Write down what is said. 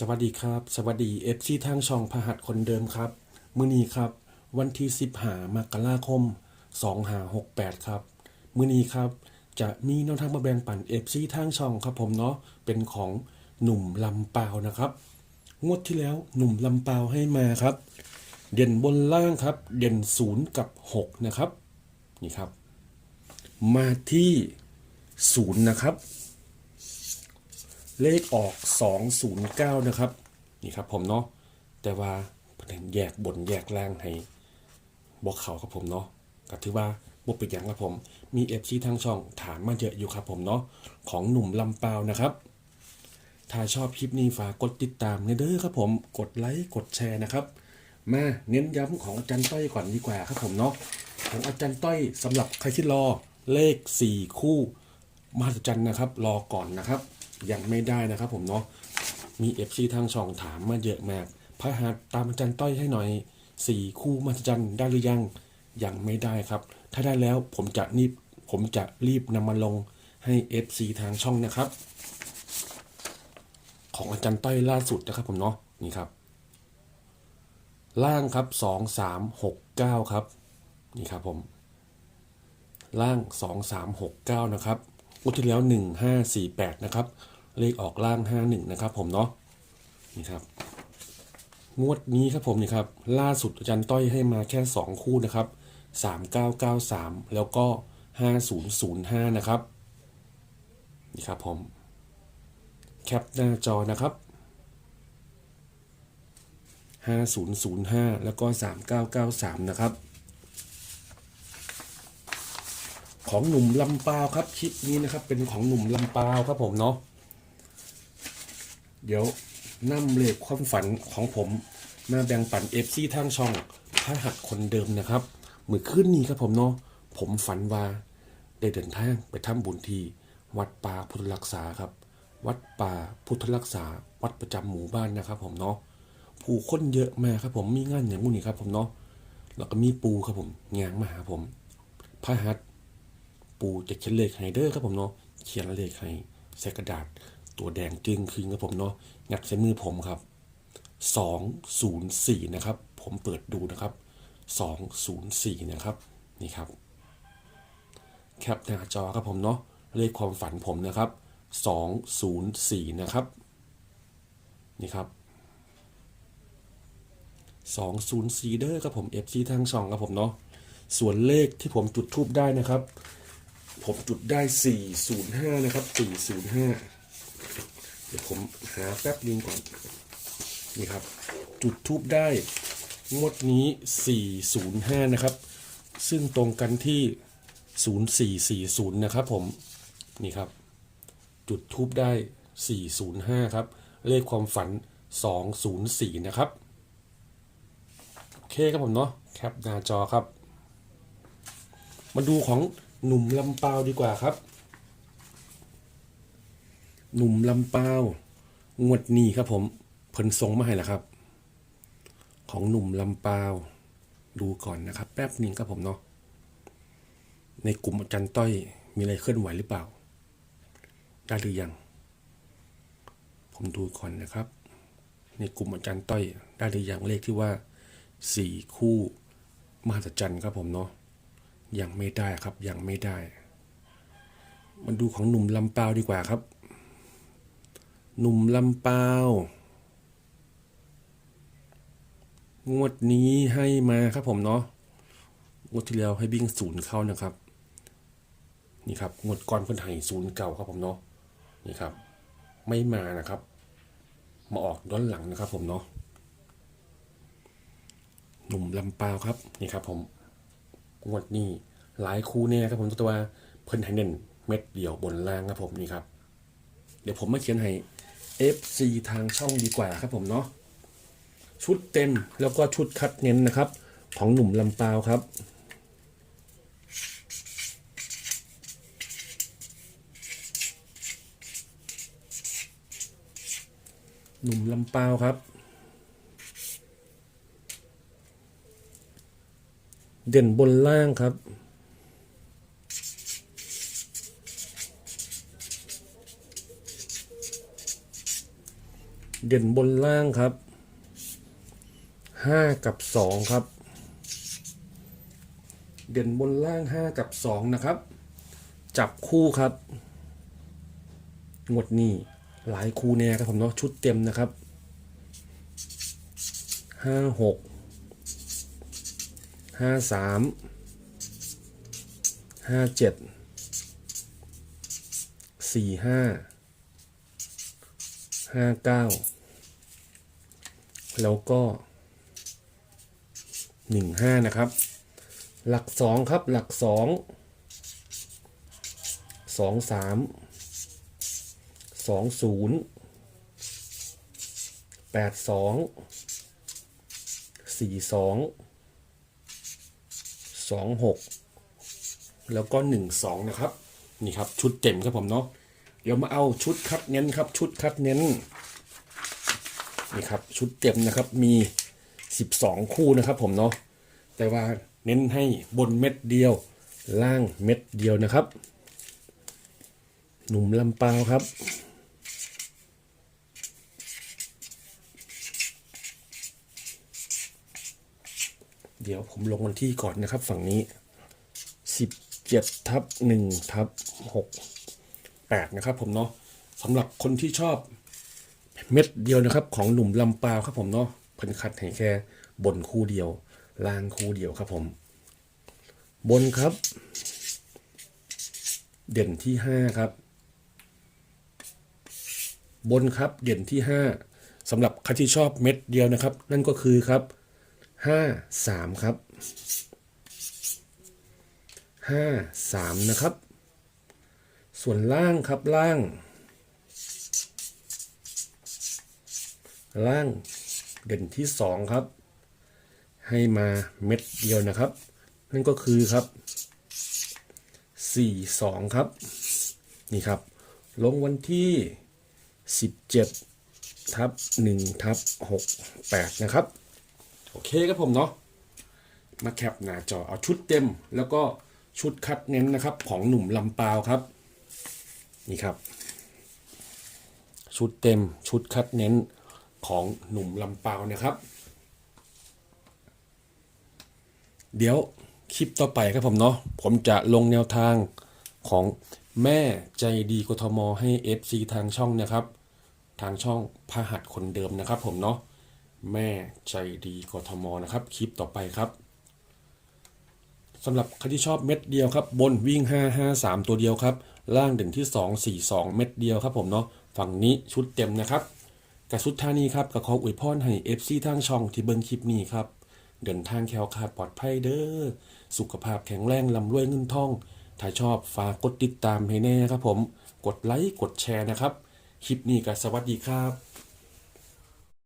สวัสดีครับ สวัสดีเอฟซีทางช่องพหัสคนเดิมครับ มื้อนี้ครับ วันที่10หามกราคม2หา68ครับ มื้อนี้ครับ จะมีแนวทางมาแบ่งปันเอฟซีทางช่องครับผมเนาะเป็นของหนุ่มลำเปานะครับ งวดที่แล้วหนุ่มลำเปาให้มาครับ เด่นบนล่างครับ เด่นศูนย์กับ6นะครับ นี่ครับ มาที่ศูนย์นะครับ เลขออก 209 นะครับ นี่ครับผมเนาะแต่ว่าแยกบนแยกล่างให้บอกเขาครับผมเนาะก็ถือว่าบ่เป็นหยังครับผม มี FC ทางช่องถามมาเยอะอยู่ครับผมเนาะของหนุ่มลำเปานะครับ ถ้าชอบคลิปนี้ฝากกดติดตามเด้อครับผมกดไลค์กดแชร์นะครับ มาเน้นย้ำของอาจารย์ต้อยก่อนดีกว่าครับผมเนาะของอาจารย์ต้อยสำหรับใครที่รอเลข 4 คู่มหัศจรรย์นะครับ รอก่อนนะครับ ยังไม่ได้นะครับผมเนาะมีเอฟซีทางช่องถามมาเยอะมาก พระหัสตามอาจารย์ต้อยให้หน่อยสี่คู่มหัศจรรย์ได้หรือยังยังไม่ได้ครับ ถ้าได้แล้วผมจะรีบผมจะรีบนำมาลงให้เอฟซีทางช่องนะครับ ของอาจารย์ต้อยล่าสุดนะครับผมเนาะนี่ครับ ล่างครับสองสามหกเก้าครับ นี่ครับผม ล่างสองสามหกเก้านะครับงวดที่แล้วหนึ่งห้าสี่แปดนะครับ เลขออกล่างห้าหนึ่งนะครับผมเนาะนี่ครับ งวดนี้ครับผมนี่ครับ ล่าสุดอาจารย์ต้อยให้มาแค่สองคู่นะครับสามเก้าเก้าสามแล้วก็ห้าศูนย์ศูนย์ห้านะครับ นี่ครับผม แคปหน้าจอนะครับ 5005 แล้วก็ 3993 นะครับของหนุ่มลำปาวครับคลิปนี้นะครับเป็นของหนุ่มลำปาวครับผมเนาะ เดี๋ยวนำเลขความฝันของผมมาแบ่งปันเอฟซีทางช่องพระหัสคนเดิมนะครับมือขึ้นนี้ครับผมเนาะผมฝันว่าได้เดินทางไปทำบุญที่วัดป่าพุทธรักษาครับ วัดป่าพุทธรักษา วัดประจำหมู่บ้านนะครับ ผมเนาะผู้คนเยอะมากครับ ผมมีงานอย่างมุ่นี้ครับ ผมเนาะแล้วก็มีปูครับผมงางมาหาผมพระหัสปูจะเขียนเลขให้เด้อครับผมเนาะเขียนเลขให้ใส่กระดาษ ตัวแดงจึงคืนครับผมเนาะงัดใส่มือผมครับสองศูนย์สี่นะครับ ผมเปิดดูนะครับสองศูนย์สี่นะครับ นี่ครับ แคปหน้าจอครับผมเนาะเลขความฝันผมนะครับสองศูนย์สี่นะครับ นี่ครับ 204 เด้อครับผม FC ทางช่องครับผมเนาะส่วนเลขที่ผมจุดทูบได้นะครับ ผมจุดได้ 405 นะครับ 405 เดี๋ยวผมหาแป๊บนึงก่อน นี่ครับ จุดทูบได้ งวดนี้ 405 นะครับ ซึ่งตรงกันที่ 0440 นะครับผม นี่ครับ จุดทูบได้ 405 ครับ เลขความฝัน 204 นะครับ โอเคครับผมเนาะ แคปหน้าจอครับ มาดูของหนุ่มลำปาวดีกว่าครับ หนุ่มลำปาวงวดนี้ครับผมเพิ่นทรงมาให้แล้วครับ ของหนุ่มลำปาว ดูก่อนนะครับ แป๊บหนึงครับผมเนาะในกลุ่มอาจารย์ต้อยมีอะไรเคลื่อนไหวหรือเปล่า ได้หรือยัง ผมดูก่อนนะครับ ในกลุ่มอาจารย์ต้อย ได้หรือยังเลขที่ว่าสี่คู่มหัศจรรย์ครับผมเนาะยังไม่ได้ครับยังไม่ได้มาดูของหนุ่มลำปาวดีกว่าครับ หนุ่มลำปาว งวดนี้ให้มาครับผมเนาะ งวดที่แล้วให้บิ้งศูนย์เข้านะครับ นี่ครับ งวดก่อนเพิ่นให้ศูนย์เก่าครับผมเนาะ นี่ครับ ไม่มานะครับ มาออกย้อนหลังนะครับผมเนาะ หนุ่มลำปาวครับ นี่ครับผม งวดนี้หลายคู่แน่ครับผมตัวเพิ่นให้เน้นเม็ดเดียวบนล่างครับผมนี่ครับเดี๋ยวผมมาเขียนให้ FC ทางช่องดีกว่าครับผมเนาะชุดเต็มแล้วก็ชุดคัดเน้นนะครับ ของหนุ่มลำปาวครับ หนุ่มลำปาวครับ เด่นบนล่างครับ เด่นบนล่างครับห้ากับสองครับ เด่นบนล่างห้ากับสองนะครับ จับคู่ครับงวดนี้หลายคู่แน่ครับผมเนาะชุดเต็มนะครับห้าหกห้าสามห้าเจ็ดสี่ห้า ห้าเก้าแล้วก็หนึ่งห้านะครับ หลักสองครับหลักสองสองสามสองศูนย์แปดสองสี่สองสองหกแล้วก็หนึ่งสองนะครับ นี่ครับ ชุดเต็มครับผมเนาะ เดี๋ยวมาเอาชุดคัดเน้นครับ ชุดคัดเน้นนี่ครับชุดเต็มนะครับมี 12 คู่นะครับผมเนาะแต่ว่าเน้นให้บนเม็ดเดียว ล่างเม็ดเดียวนะครับ หนุ่มลำปาวครับ เดี๋ยวผมลงวันที่ก่อนนะครับฝั่งนี้ 17ทับ1ทับ6 8นะครับผมเนาะสำหรับคนที่ชอบเม็ดเดียวนะครับ ของหนุ่มลำปาวครับผมเนาะเพิ่นคัดให้แค่บนคู่เดียวล่างคู่เดียวครับผม บนครับ เด่นที่ 5 ครับ บนครับเด่นที่ 5สำหรับใครที่ชอบเม็ดเดียวนะครับ นั่นก็คือครับ 5 3 ครับ 5 3 นะครับ ส่วนล่างครับล่าง ล่างเด่นที่ 2 ครับ ให้มาเม็ดเดียวนะครับ นั่นก็คือครับ 4 2 ครับ นี่ครับ ลงวันที่ 17ทับ1ทับ6 8 นะครับ โอเคครับผมเนาะมาแคปหน้าจอเอาชุดเต็มแล้วก็ชุดคัดเน้นนะครับ ของหนุ่มลำปาวครับ นี่ครับ ชุดเต็มชุดคัดเน้นของหนุ่มลำปาวนะครับ เดี๋ยวคลิปต่อไปครับผมเนาะผมจะลงแนวทางของแม่ใจดีกทมให้ FC ทางช่องนะครับ ทางช่องพหัดคนเดิมนะครับ ผมเนาะแม่ใจดีกทมนะครับ คลิปต่อไปครับสำหรับใครที่ชอบเม็ดเดียวครับ บนวิ่ง 5 5 3 ตัวเดียวครับ ล่างเด่นที่ 2 4 2 เม็ดเดียวครับผมเนาะฝั่งนี้ชุดเต็มนะครับกับชุดท่านี้ครับกับขออวยพรให้เอฟซีทางช่องที่เบิ้งคลิปนี้ครับเดินทางแคล้วคลาดปลอดภัยเด้อสุขภาพแข็งแรงลำรวยเงินทอง ถ้าชอบฝากกดติดตามให้แน่ครับผม กดไลค์กดแชร์นะครับ คลิปนี้ก็สวัสดีครับ